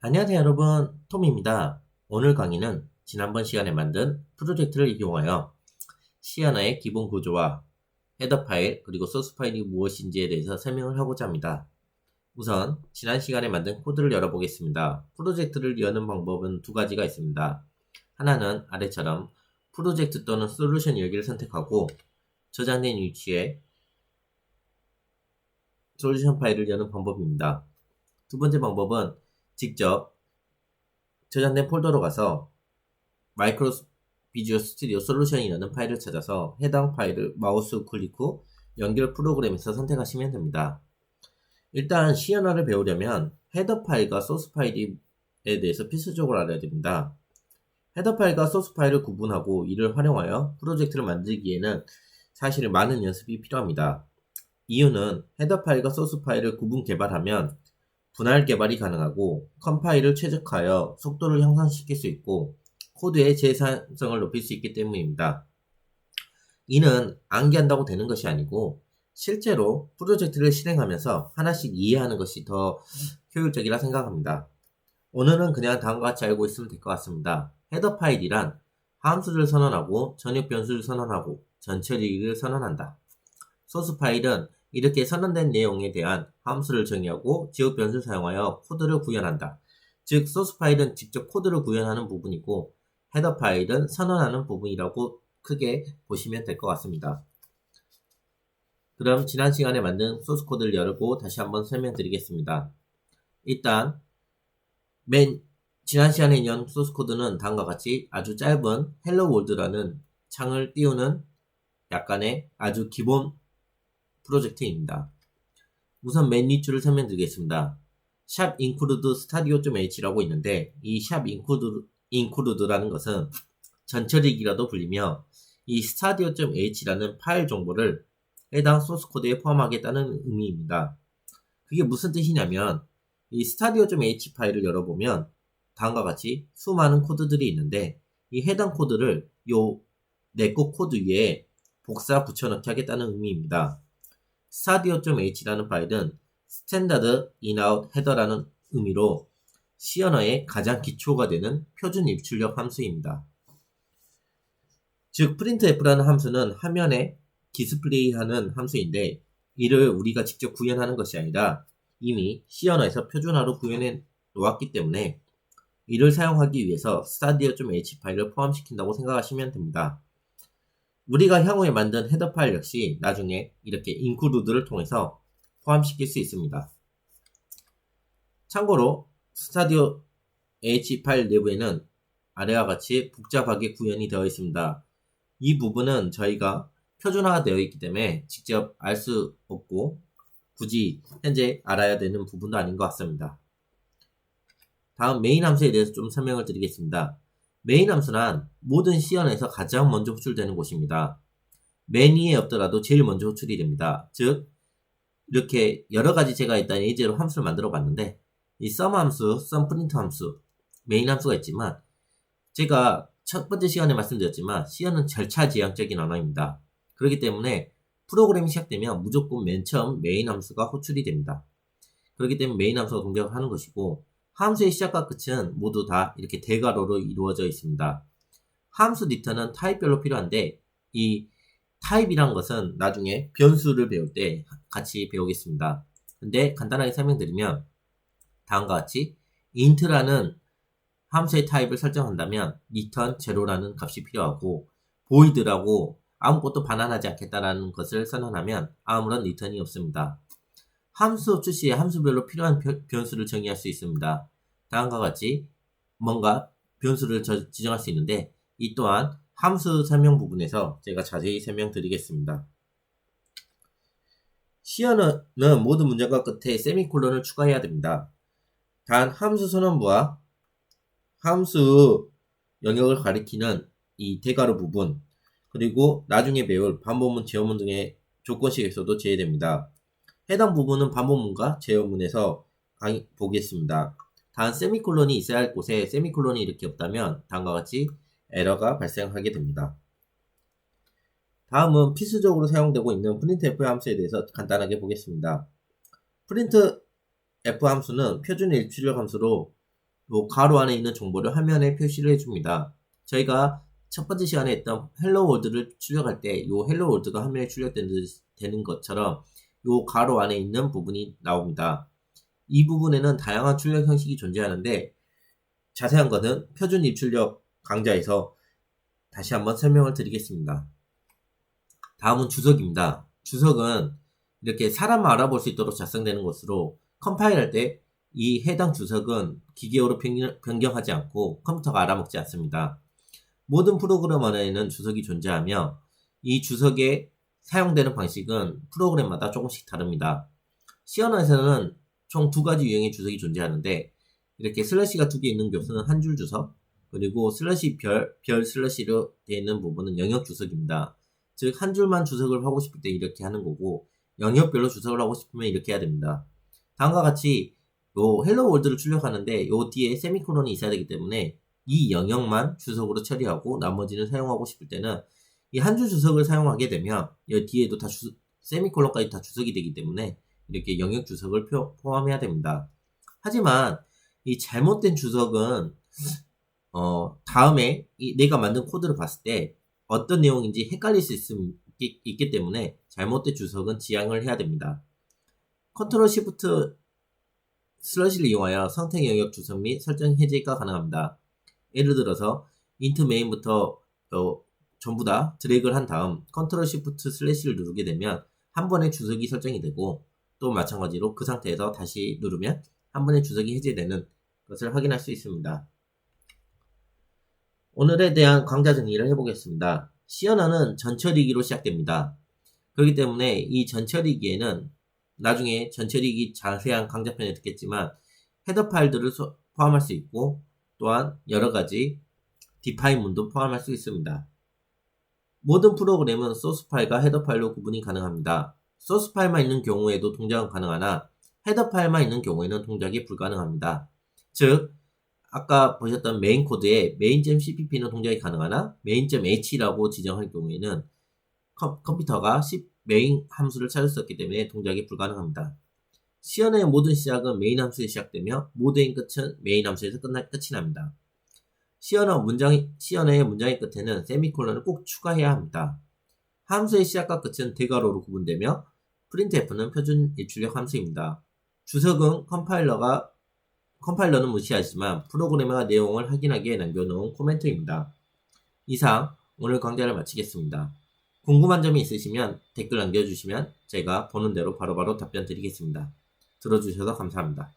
안녕하세요 여러분 톰입니다. 오늘 강의는 지난번 시간에 만든 프로젝트를 이용하여 시아나의 기본 구조와 헤더 파일 그리고 소스 파일이 무엇인지에 대해서 설명을 하고자 합니다. 우선 지난 시간에 만든 코드를 열어보겠습니다. 프로젝트를 여는 방법은 두 가지가 있습니다. 하나는 아래처럼 프로젝트 또는 솔루션 열기를 선택하고 저장된 위치에 솔루션 파일을 여는 방법입니다. 두 번째 방법은 직접 저장된 폴더로 가서 마이크로 비주얼 스튜디오 솔루션이라는 파일을 찾아서 해당 파일을 마우스 클릭 후 연결 프로그램에서 선택하시면 됩니다. 일단 시연화를 배우려면 헤더 파일과 소스 파일에 대해서 필수적으로 알아야 됩니다. 헤더 파일과 소스 파일을 구분하고 이를 활용하여 프로젝트를 만들기에는 사실 많은 연습이 필요합니다. 이유는 헤더 파일과 소스 파일을 구분 개발하면 분할 개발이 가능하고 컴파일을 최적화하여 속도를 향상시킬 수 있고 코드의 재사성을 높일 수 있기 때문입니다. 이는 암기한다고 되는 것이 아니고 실제로 프로젝트를 실행하면서 하나씩 이해하는 것이 더 효율적이라 생각합니다. 오늘은 그냥 다음과 같이 알고 있으면 될 것 같습니다. 헤더 파일이란 함수를 선언하고 전역 변수를 선언하고 전체 리를 선언한다. 소스 파일은 이렇게 선언된 내용에 대한 함수를 정의하고 지역 변수를 사용하여 코드를 구현한다. 즉 소스 파일은 직접 코드를 구현하는 부분이고 헤더 파일은 선언하는 부분이라고 크게 보시면 될 것 같습니다. 그럼 지난 시간에 만든 소스 코드를 열고 다시 한번 설명드리겠습니다. 일단 맨 지난 시간에 연 소스 코드는 다음과 같이 아주 짧은 헬로 월드라는 창을 띄우는 약간의 아주 기본 프로젝트입니다. 우선 맨 밑줄을 설명드리겠습니다. 샵 include stadio.h라고 있는데 이샵 include, include라는 것은 전처리기라도 불리며 이 stadio.h라는 파일 정보를 해당 소스 코드에 포함하겠다는 의미입니다. 그게 무슨 뜻이냐면 이 stadio.h 파일을 열어보면 다음과 같이 수많은 코드들이 있는데 이 해당 코드를 요 내꺼 코드 위에 복사 붙여넣기 하겠다는 의미입니다. stadio.h라는 파일은 스탠다드 인아웃 헤더라는 의미로 C 언어의 가장 기초가 되는 표준 입출력 함수입니다. 즉 printf라는 함수는 화면에 디스플레이하는 함수인데 이를 우리가 직접 구현하는 것이 아니라 이미 C 언어에서 표준화로 구현해 놓았기 때문에 이를 사용하기 위해서 stadio.h 파일을 포함시킨다고 생각하시면 됩니다. 우리가 향후에 만든 헤더 파일 역시 나중에 이렇게 include를 통해서 포함시킬 수 있습니다. 참고로 스타디오 H 파일 내부에는 아래와 같이 복잡하게 구현이 되어 있습니다. 이 부분은 저희가 표준화가 되어 있기 때문에 직접 알 수 없고 굳이 현재 알아야 되는 부분도 아닌 것 같습니다. 다음 메인 함수에 대해서 좀 설명을 드리겠습니다. 메인 함수란 모든 시연에서 가장 먼저 호출되는 곳입니다. 맨 위에 없더라도 제일 먼저 호출이 됩니다. 즉 이렇게 여러 가지 제가 일단 예제로 함수를 만들어 봤는데 이 sum 함수, sum print 함수, 메인 함수가 있지만 제가 첫 번째 시간에 말씀드렸지만 시연은 절차지향적인 언어입니다. 그렇기 때문에 프로그램이 시작되면 무조건 맨 처음 메인 함수가 호출이 됩니다. 그렇기 때문에 메인 함수가 동작을 하는 것이고 함수의 시작과 끝은 모두 다 이렇게 대괄호로 이루어져 있습니다. 함수 리턴은 타입별로 필요한데 이 타입이란 것은 나중에 변수를 배울 때 같이 배우겠습니다. 근데 간단하게 설명드리면 다음과 같이 int라는 함수의 타입을 설정한다면 return 제로라는 값이 필요하고 void라고 아무것도 반환하지 않겠다라는 것을 선언하면 아무런 리턴이 없습니다. 함수 출시에 함수별로 필요한 변수를 정의할 수 있습니다. 다음과 같이 뭔가 변수를 지정할 수 있는데 이 또한 함수 설명 부분에서 제가 자세히 설명드리겠습니다. 시연은 모든 문장과 끝에 세미콜론을 추가해야 됩니다. 단 함수 선언부와 함수 영역을 가리키는 이 대괄호 부분 그리고 나중에 배울 반복문, 제어문 등의 조건식에서도 제외됩니다. 해당 부분은 반복문과 제어문에서 보겠습니다. 단 세미콜론이 있어야 할 곳에 세미콜론이 이렇게 없다면 다음과 같이 에러가 발생하게 됩니다. 다음은 필수적으로 사용되고 있는 printf 함수에 대해서 간단하게 보겠습니다. printf 함수는 표준 일출력 함수로 요 가로 안에 있는 정보를 화면에 표시를 해줍니다. 저희가 첫 번째 시간에 했던 헬로 월드를 출력할 때요 헬로 월드가 화면에 출력되는 것처럼 요 가로 안에 있는 부분이 나옵니다. 이 부분에는 다양한 출력 형식이 존재하는데 자세한 것은 표준 입출력 강좌에서 다시 한번 설명을 드리겠습니다. 다음은 주석입니다. 주석은 이렇게 사람 알아볼 수 있도록 작성되는 것으로 컴파일할 때 이 해당 주석은 기계어로 변경- 변경하지 않고 컴퓨터가 알아먹지 않습니다. 모든 프로그램 안에는 주석이 존재하며 이 주석에 사용되는 방식은 프로그램마다 조금씩 다릅니다. C 언어에서는 총 두 가지 유형의 주석이 존재하는데 이렇게 슬래시가 두 개 있는 교수는 한 줄 주석 그리고 슬래시 별, 별 슬래시로 되어 있는 부분은 영역 주석입니다. 즉 한 줄만 주석을 하고 싶을 때 이렇게 하는 거고 영역별로 주석을 하고 싶으면 이렇게 해야 됩니다. 다음과 같이 요 헬로 월드를 출력하는데 요 뒤에 세미콜론이 있어야 되기 때문에 이 영역만 주석으로 처리하고 나머지는 사용하고 싶을 때는 이 한 줄 주석을 사용하게 되면 이 뒤에도 다 주, 세미콜론까지 다 주석이 되기 때문에 이렇게 영역 주석을 표- 포함해야 됩니다. 하지만 이 잘못된 주석은 어, 다음에 이 내가 만든 코드를 봤을 때 어떤 내용인지 헷갈릴 수 있음, 있, 있기 때문에 잘못된 주석은 지양을 해야 됩니다. 컨트롤 시프트 슬러시를 이용하여 선택 영역 주석 및 설정 해제가 가능합니다. 예를 들어서 int main부터 어, 전부 다 드래그를 한 다음 컨트롤 시프트 슬래시를 누르게 되면 한 번에 주석이 설정이 되고 또 마찬가지로 그 상태에서 다시 누르면 한 번에 주석이 해제되는 것을 확인할 수 있습니다. 오늘에 대한 강좌 정리를 해보겠습니다. 언어는 전처리기로 시작됩니다. 그렇기 때문에 이 전처리기에는 나중에 전처리기 자세한 강좌편에 듣겠지만 헤더 파일들을 소- 포함할 수 있고 또한 여러 가지 디파인 문도 포함할 수 있습니다. 모든 프로그램은 소스 파일과 헤더 파일로 구분이 가능합니다. 소스 파일만 있는 경우에도 동작은 가능하나 헤더 파일만 있는 경우에는 동작이 불가능합니다. 즉 아까 보셨던 메인 코드에 main.cpp는 동작이 가능하나 main.h라고 지정할 경우에는 컴, 컴퓨터가 메인 함수를 찾을 수 없기 때문에 동작이 불가능합니다. 시연의 모든 시작은 메인 함수에 시작되며 모든 끝은 메인 함수에서 끝나, 끝이 납니다. 시연어 문장, 시연의 문장의 끝에는 세미콜론을 꼭 추가해야 합니다. 함수의 시작과 끝은 대괄호로 구분되며 printf는 표준 입출력 함수입니다. 주석은 컴파일러가 컴파일러는 무시하지만 프로그래머가 내용을 확인하기에 남겨놓은 코멘트입니다. 이상 오늘 강좌를 마치겠습니다. 궁금한 점이 있으시면 댓글 남겨주시면 제가 보는 대로 바로바로 답변 드리겠습니다. 들어주셔서 감사합니다.